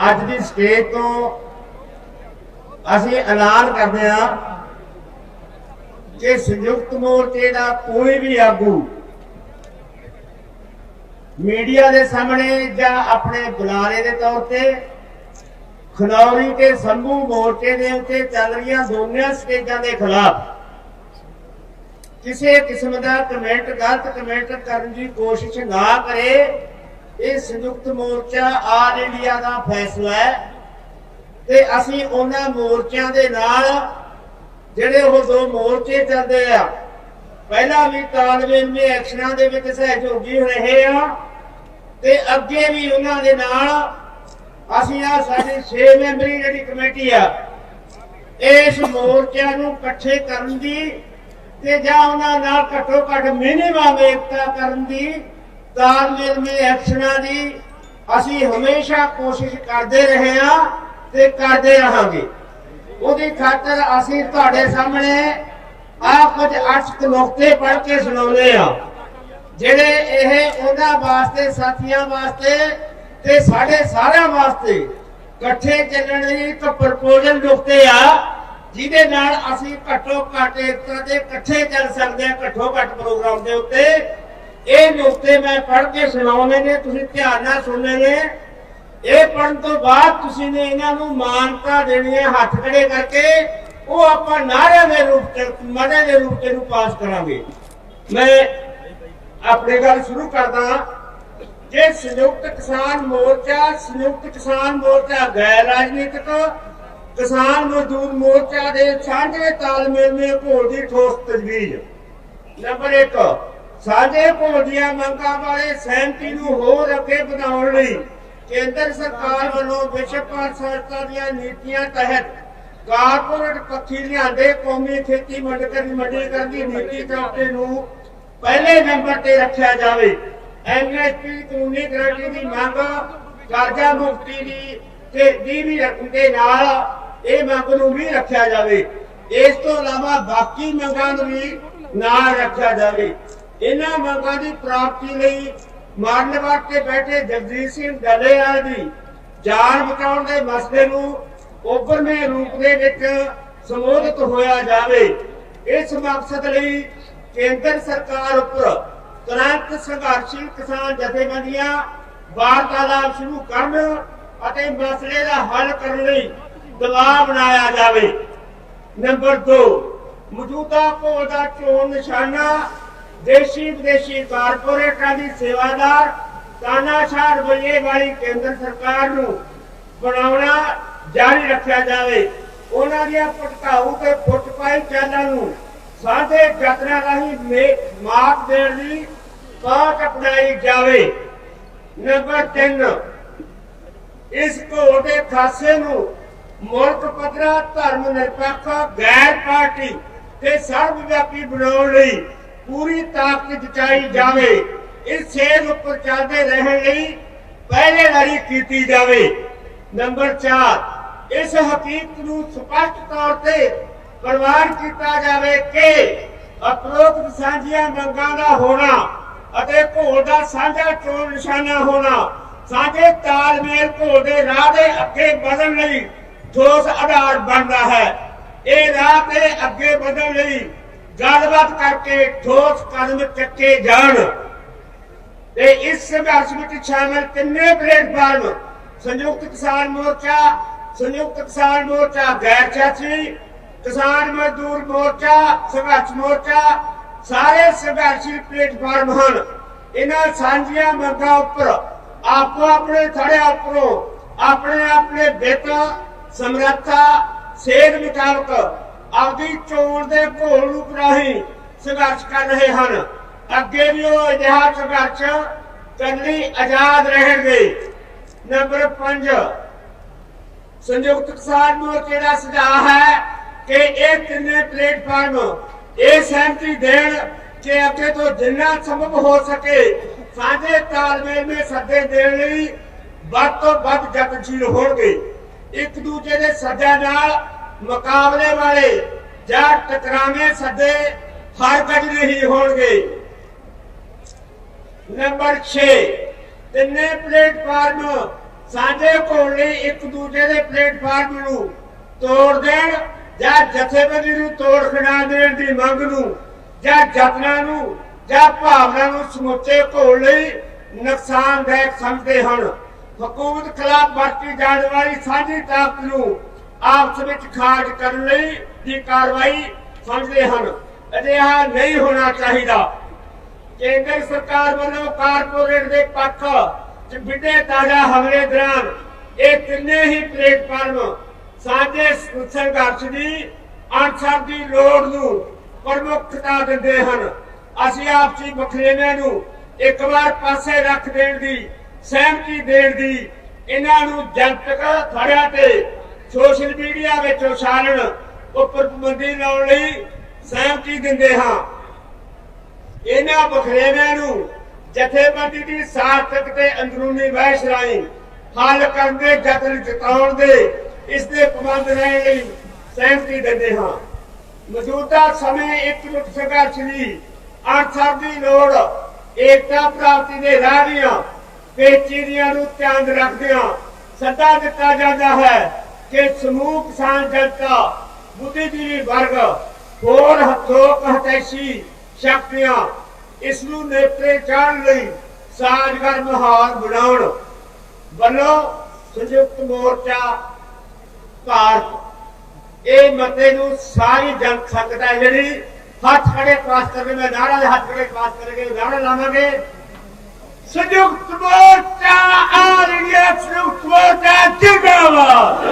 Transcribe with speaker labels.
Speaker 1: ਅੱਜ ਦੀ ਸਟੇਜ ਤੋਂ ਅਸੀਂ ਐਲਾਨ ਕਰਦੇ ਹਾਂ ਕਿ ਸੰਯੁਕਤ ਮੋਰਚੇ ਦਾ ਕੋਈ ਵੀ ਆਗੂ ਮੀਡੀਆ ਦੇ ਸਾਹਮਣੇ ਜਾਂ ਆਪਣੇ ਬੁਲਾਰੇ ਦੇ ਤੌਰ ਤੇ ਖਨੌਰੀ ਤੇ ਸੰਭੂ ਮੋਰਚੇ ਦੇ ਉੱਤੇ ਚੱਲ ਰਹੀਆਂ ਦੋਨੋਂ ਸਟੇਜਾਂ ਦੇ ਖਿਲਾਫ ਕਿਸੇ ਕਿਸਮ ਦਾ ਕਮੈਂਟ, ਗਲਤ ਕਮੈਂਟ ਕਰਨ ਦੀ ਕੋਸ਼ਿਸ਼ ਨਾ ਕਰੇ। ਇਹ ਸੰਯੁਕਤ ਮੋਰਚਾ ਆਲ ਇੰਡੀਆ ਦਾ ਫੈਸਲਾ ਹੈ ਤੇ ਅਸੀਂ ਉਹਨਾਂ ਮੋਰਚਿਆਂ ਦੇ ਨਾਲ ਜਿਹੜੇ ਉਹ ਦੋ ਮੋਰਚੇ ਚੱਲਦੇ ਆ, ਪਹਿਲਾਂ ਵੀ ਤਾਲਮੇਲ ਦੇ ਐਕਸ਼ਨਾਂ ਦੇ ਵਿੱਚ ਸਹਿਯੋਗੀ ਰਹੇ ਆ ਤੇ ਅੱਗੇ ਵੀ ਉਹਨਾਂ ਦੇ ਨਾਲ ਅਸੀਂ ਆ ਸਾਡੀ 6 ਮੈਂਬਰੀ ਜਿਹੜੀ ਕਮੇਟੀ ਆ, ਇਸ ਮੋਰਚਿਆਂ ਨੂੰ ਇਕੱਠੇ ਕਰਨ ਦੀ ਤੇ ਜਾਂ ਉਹਨਾਂ ਨਾਲ ਘੱਟੋ ਘੱਟ ਮਿਨੀਮਮ ਏਕਤਾ ਕਰਨ ਦੀ ਤਾਲਮੇਲ ਮੇ ਐਕਸ਼ਨਾਂ ਦੀ ਅਸੀਂ ਹਮੇਸ਼ਾ ਕੋਸ਼ਿਸ਼ ਕਰਦੇ ਰਹੇ ਹਾਂ ਤੇ ਕਰਦੇ ਰਹਾਂਗੇ। ਉਹਦੀ ਖਾਤਰ ਅਸੀਂ ਤੁਹਾਡੇ ਸਾਹਮਣੇ ਆ ਕੁਝ ਅਟਕ ਨੁਕਤੇ ਪੜ੍ਹ ਕੇ ਸੁਣਾਉਂਦੇ ਆ ਜਿਹੜੇ ਇਹ ਉਹਨਾਂ ਵਾਸਤੇ, ਸਾਥੀਆਂ ਵਾਸਤੇ ਤੇ ਸਾਡੇ ਸਾਰਿਆਂ ਵਾਸਤੇ ਇਕੱਠੇ ਚੱਲਣ ਲਈ ਇੱਕ ਪ੍ਰਪੋਜ਼ਲ ਨੁਕਤੇ ਆ, ਜਿਹਦੇ ਨਾਲ ਅਸੀਂ ਘੱਟੋ ਘੱਟ ਏਕਤਾ ਦੇ ਇਕੱਠੇ ਚੱਲ ਸਕਦੇ ਹਾਂ ਘੱਟੋ ਘੱਟ ਪ੍ਰੋਗਰਾਮ ਦੇ ਉੱਤੇ। ਇਹ ਨੁਕਤੇ ਮੈਂ ਪੜ੍ਹ ਕੇ ਸੁਣਾਉਣੇ ਨੇ, ਤੁਸੀਂ ਧਿਆਨ ਨਾਲ ਸੁਣਨੇ ਨੇ। ਇਹ ਪੜਨ ਤੋਂ ਬਾਅਦ ਤੁਸੀਂ ਨੇ ਇਹਨਾਂ ਨੂੰ ਮਾਨਤਾ ਦੇਣੀ ਹੈ ਹੱਥ ਖੜੇ ਕਰਕੇ। ਉਹ ਆਪਾਂ ਨਾਰਿਆਂ ਦੇ ਰੂਪ ਚ ਮੜੇ ਦੇ ਰੂਪ ਚ ਨੂੰ ਪਾਸ ਕਰਾਂਗੇ। ਮੈਂ ਆਪਣੀ ਗੱਲ ਸ਼ੁਰੂ ਕਰਦਾ ਜੇ ਸੰਯੁਕਤ ਕਿਸਾਨ ਮੋਰਚਾ, ਸੰਯੁਕਤ ਕਿਸਾਨ ਮੋਰਚਾ ਗੈਰ ਰਾਜਨੀਤਿਕ, ਕਿਸਾਨ ਮਜ਼ਦੂਰ ਮੋਰਚਾ ਦੇ ਸਾਂਝੇ ਤਾਲਮੇਲ ਨੇ ਘੋਲ ਦੀ ਠੋਸ ਤਜਵੀਜ਼। ਨੰਬਰ 1 ਸਾਡੇ ਘੋਲ ਦੀਆਂ ਮੰਗਾਂ ਵਾਲੇ ਸਹਿਮਤੀ ਨੂੰ ਹੋਰ ਅੱਗੇ ਵਧਾਉਣ ਲਈ ਕੇਂਦਰ ਸਰਕਾਰ ਵੱਲੋਂ ਵਿਸ਼ਵ ਭਰ ਦੀਆਂ ਨੀਤੀਆਂ ਤਹਿਤ ਕਾਰਪੋਰੇਟ ਪੱਖੀ ਲਿਆਂਦੇ ਕੌਮੀ ਖੇਤੀ ਮੰਡਕਰੀ ਮੰਡੀਕਰਨ ਦੀ ਨੀਤੀ ਚੌਕੇ ਨੂੰ ਪਹਿਲੇ ਨੰਬਰ ਤੇ ਰੱਖਿਆ ਜਾਵੇ। ਐਮਐਸਪੀ ਕਾਨੂੰਨੀ ਗਰੰਟੀ ਦੀ ਮੰਗ ਕਰਜ਼ਾ ਮੁਕਤੀ ਦੀ ਤੇ ਦੀ ਵੀ ਰੱਖਣ ਨਾਲ ਇਹ ਮੰਗ ਨੂੰ ਵੀ ਰੱਖਿਆ ਜਾਵੇ। ਇਸ ਤੋਂ ਇਲਾਵਾ ਬਾਕੀ ਮੰਗਾਂ ਨੂੰ ਵੀ ਨਾਲ ਰੱਖਿਆ ਜਾਵੇ। ਇਹਨਾਂ ਮੰਗਾਂ ਦੀ ਪ੍ਰਾਪਤੀ ਲਈ ਮਾਰਨ ਵਾਸਤੇ ਬੈਠੇ ਜਗਜੀਤ ਸਿੰਘ ਡੱਲੇਵਾਲ ਦੀ ਜਾਨ ਬਚਾਉਣ ਦੇ ਮਸਲੇ ਨੂੰ ਉਭਰਵੇਂ ਰੂਪ ਦੇ ਵਿੱਚ ਸੰਬੋਧਿਤ ਹੋਇਆ ਜਾਵੇ। ਇਸ ਮਕਸਦ ਲਈ ਕੇਂਦਰ ਸਰਕਾਰ ਉੱਪਰ ਤੁਰੰਤ ਸੰਘਰਸ਼ੀ ਕਿਸਾਨ ਜਥੇਬੰਦੀਆਂ ਵਾਰਤਾਲਾਪ ਸ਼ੁਰੂ ਕਰਨ ਅਤੇ ਮਸਲੇ ਦਾ ਹੱਲ ਕਰਨ ਲਈ ਦਬਾਅ ਬਣਾਇਆ ਜਾਵੇ। ਨੰਬਰ 2 ਮੌਜੂਦਾ ਘੋਲ ਦਾ ਚੋਣ ਨਿਸ਼ਾਨਾ ਦੇਸ਼ੀ ਵਿਦੇਸ਼ੀ ਕਾਰਪੋਰੇਟਾਂ ਦੀ ਸੇਵਾਦਾਰ ਤਾਨਾਸ਼ਾਹ ਰਵੱਈਏ ਵਾਲੀ ਕੇਂਦਰ ਸਰਕਾਰ ਨੂੰ ਬਣਾਉਣਾ ਜਾਰੀ ਰੱਖਿਆ ਜਾਵੇ। ਉਹਨਾਂ ਦੀਆਂ ਭਟਕਾਊ ਤੇ ਫੁੱਟਪਾਈ ਚਾਲਾਂ ਨੂੰ ਸਾਂਝੇ ਯਤਨਾਂ ਰਾਹੀਂ ਮੇ- ਦੇਣ ਲਈ ਪਾਟ ਅਪਣਾਈ ਜਾਵੇ। ਨੰਬਰ 3 ਇਸ ਘੋਲ ਖਾਸੇ ਨੂੰ ਮੁਲਕ ਪੱਧਰਾ ਧਰਮ ਨਿਰਪੱਖ ਗੈਰ ਪਾਰਟੀ ਤੇ ਸਰਵ ਵਿਆਪੀ ਬਣਾਉਣ ਲਈ ਪੂਰੀ ਤਾਕਤ ਜਚਾਈ ਜਾਵੇ ਇਸ ਸੇਧ ਉੱਪਰ ਚੱਲਦੇ ਰਹਿਣ ਲਈ ਪਹਿਲੇ ਕੀਤੀ ਜਾਵੇ। ਨੰਬਰ 4 ਇਸ ਹਕੀਕਤ ਨੂੰ ਸਪਸ਼ਟ ਤੌਰ ਤੇ ਪ੍ਰਵਾਨ ਕੀਤਾ ਜਾਵੇ ਕਿ ਅਪਰੋਕਤ ਸਾਂਝੀਆਂ ਮੰਗਾਂ ਦਾ ਹੋਣਾ ਅਤੇ ਘੋਲ ਦਾ ਸਾਂਝਾ ਚੋਣ ਨਿਸ਼ਾਨਾ ਹੋਣਾ ਸਾਂਝੇ ਤਾਲਮੇਲ ਘੋਲ ਦੇ ਰਾਹ ਦੇ ਅੱਗੇ ਵਧਣ ਲਈ ਠੋਸ ਆਧਾਰ ਬਣਦਾ ਹੈ। ਇਹ ਰਾਹ ਤੇ ਅੱਗੇ ਵਧਣ ਲਈ ਗੱਲਬਾਤ ਕਰਕੇ ਠੋਸ ਕਦਮ ਚੱਕੇ ਜਾਣ। ਤੇ ਇਸ ਸੰਘਰਸ਼ ਵਿੱਚ ਸ਼ਾਮਲ ਕਿੰਨੇ ਪਲੇਟਫਾਰਮ ਸੰਯੁਕਤ ਕਿਸਾਨ ਮੋਰਚਾ, ਸੰਯੁਕਤ ਕਿਸਾਨ ਮੋਰਚਾ ਗੈਰ ਸਿਆਸੀ ਕਿਸਾਨ ਮਜ਼ਦੂਰ ਮੋਰਚਾ, ਸੰਘਰਸ਼ ਮੋਰਚਾ, ਸਾਰੇ ਸੰਘਰਸ਼ੀ ਪਲੇਟਫਾਰਮ ਹਨ। ਇਹਨਾਂ ਸਾਂਝੀਆਂ ਮੰਗਾਂ ਉੱਪਰ ਆਪੋ ਆਪਣੇ ਥੜਿਆਂ ਉੱਪਰੋਂ ਆਪਣੇ ਆਪਣੇ ਬੇਟਾ ਸਮਰੱਥਾ, ਸੇਧ ਮੁਤਾਬਕ ਆਪਦੀ ਚੋਣ ਦੇ ਘੋਲ ਰੂਪ ਰਾਹੀਂ ਸੰਘਰਸ਼ ਕਰ ਰਹੇ ਹਨ। ਅੱਗੇ ਵੀ ਉਹ ਅਜਿਹਾ ਸੰਘਰਸ਼ ਕਰਨ ਲਈ ਆਜ਼ਾਦ ਰਹਿਣਗੇ। ਨੰਬਰ 5 ਸੰਯੁਕਤ ਕਿਸਾਨ ਮੋਰਚੇ ਦਾ ਸੁਝਾਅ ਹੈ ਕਿ ਇਹ ਤਿੰਨੇ ਪਲੇਟਫਾਰਮ ਇਹ ਸਹਿਮਤੀ ਦੇਣ ਕਿ ਅੱਗੇ ਤੋਂ ਜਿੰਨਾ ਸੰਭਵ ਹੋ ਸਕੇ ਸਾਂਝੇ ਤਾਲਮੇਲ ਵਿੱਚ ਸੱਦੇ ਦੇਣ ਲਈ ਵੱਧ ਤੋਂ ਵੱਧ ਯਤਨਸ਼ੀਲ ਹੋਣਗੇ। ਇੱਕ ਦੂਜੇ ਦੇ ਸੱਦਿਆਂ ਨਾਲ ਮੁਕਾਬਲੇ ਵਾਲੇ ਜਾਂ ਟਕਰਾਵੇਂ ਸੱਦੇ ਹਰ ਕਦ ਨਹੀਂ ਹੋਣਗੇ। ਨੰਬਰ 6 ਤਿੰਨੇ ਪਲੇਟਫਾਰਮ ਸਾਂਝੇ ਘੋਲ ਲਈ ਇੱਕ ਦੂਜੇ ਦੇ ਪਲੇਟਫਾਰਮ ਨੂੰ ਤੋੜ ਦੇਣ ਜਾਂ ਜਥੇਬੰਦੀ ਨੂੰ ਤੋੜ ਖਿਡਾ ਦੇਣ ਦੀ ਮੰਗ ਨੂੰ ਜਾਂ ਯਤਨਾਂ ਨੂੰ ਜਾਂ ਭਾਵਨਾ ਨੂੰ ਸਮੁੱਚੇ ਘੋਲ ਲਈ ਨੁਕਸਾਨਦਾਇਕ ਸਮਝਦੇ ਹਨ। ਹਕੂਮਤ ਖਿਲਾਫ ਵਰਤੀ ਜਾਣ ਵਾਲੀ ਸਾਂਝੀ ਤਾਕਤ ਨੂੰ ਆਪਸ ਵਿੱਚ ਖਾਰਜ ਕਰਨ ਲਈ ਦੀ ਕਾਰਵਾਈ ਸਮਝਦੇ ਹਨ। ਅਜਿਹਾ ਨਹੀਂ ਹੋਣਾ ਚਾਹੀਦਾ। ਕੇਂਦਰ ਸਰਕਾਰ ਵੱਲੋਂ ਕਾਰਪੋਰੇਟ ਦੇ ਪੱਖ ਚ ਵਿੱਢੇ ਤਾਜ਼ਾ ਹਮਲੇ ਦੌਰਾਨ ਇਹ ਤਿੰਨੇ ਹੀ ਪਲੇਟਫਾਰਮ ਸਾਂਝੇ ਸੰਘਰਸ਼ ਦੀ ਅਣਸਰ ਦੀ ਲੋੜ ਨੂੰ ਪ੍ਰਮੁੱਖਤਾ ਦਿੰਦੇ ਹਨ। ਅਸੀਂ ਆਪਸੀ ਵਖਰੇਵਿਆਂ ਨੂੰ ਇੱਕ ਵਾਰ ਪਾਸੇ ਰੱਖ ਦੇਣ ਦੀ, ਸਹਿਮਤੀ ਦੇਣ ਦੀ ਇਹਨਾਂ ਨੂੰ ਜਨਤਕ ਥੜਿਆਂ ਤੇ ਸੋਸ਼ਲ ਮੀਡੀਆ ਵਿੱਚ ਉਛਾਲਣ ਉੱਪਰ ਪਾਬੰਦੀ ਲਾਉਣ ਲਈ ਸਹਿਮਤੀ ਦਿੰਦੇ ਹਾਂ। ਇਹਨਾਂ ਬਖਰੇਵਿਆਂ ਨੂੰ ਜਥੇਬੰਦੀ ਦੀ ਸਾਰਥਕ ਤੇ ਅੰਦਰੂਨੀ ਵਹਿਸ਼ ਰਾਹੀਂ ਹੱਲ ਕਰਨ ਦੇ ਯਤਨ ਜਤਾਉਣ ਦੇ ਇਸ ਦੇ ਪਾਬੰਦ ਰਹਿਣ ਲਈ ਸਹਿਮਤੀ ਦਿੰਦੇ ਹਾਂ। ਮੌਜੂਦਾ ਸਮੇਂ ਇੱਕ ਮੁੱਖ ਸੰਘਰਸ਼ ਦੀ ਅਨਸਰ ਦੀ ਲੋੜ ਏਕਤਾ ਪ੍ਰਾਪਤੀ ਦੇ ਰਾਹ ਦੀਆਂ ਪੇਚੀਦੀਆਂ ਨੂੰ ਧਿਆਨ ਰੱਖਦਿਆਂ ਸੱਦਾ ਦਿੱਤਾ ਜਾਂਦਾ ਹੈ। ਕਿ ਸਮੂਹ ਕਿਸਾਨ ਜਨਤਾ ਬੁੱਧੀਜੀਵੀ ਵਰਗ, ਹੋਰ ਹੱਥੋਂ ਹਤੈਸ਼ੀ ਸ਼ਕਤੀਆਂ, ਇਸ ਨੂੰ ਨੇਪਰੇ ਚਾੜਨ ਲਈ ਸਾਜ਼ਗਰ ਮਾਹੌਲ ਬਣਾਉਣ ਵੱਲੋਂ ਸੰਯੁਕਤ ਮੋਰਚਾ ਭਾਰਤ। ਇਹ ਮਤੇ ਨੂੰ ਸਾਰੀ ਜਨ ਸਕਦਾ ਜਿਹੜੀ ਹੱਥ ਖੜੇ ਪਾਸ ਕਰਨੇ ਮੈਂ ਨਾਰਾ ਦੇ ਹੱਥ ਖੜੇ ਪਾਸ ਕਰਾਂਗੇ ਨਾਰਾ ਲਾਵਾਂਗੇ। ਸੰਯੁਕਤ ਮੋਰਚਾ ਆਲ ਇੰਡੀਆ ਸੰਯੁਕਤ ਮੋਰਚਾ ਜਿੰਦਾਬਾਦ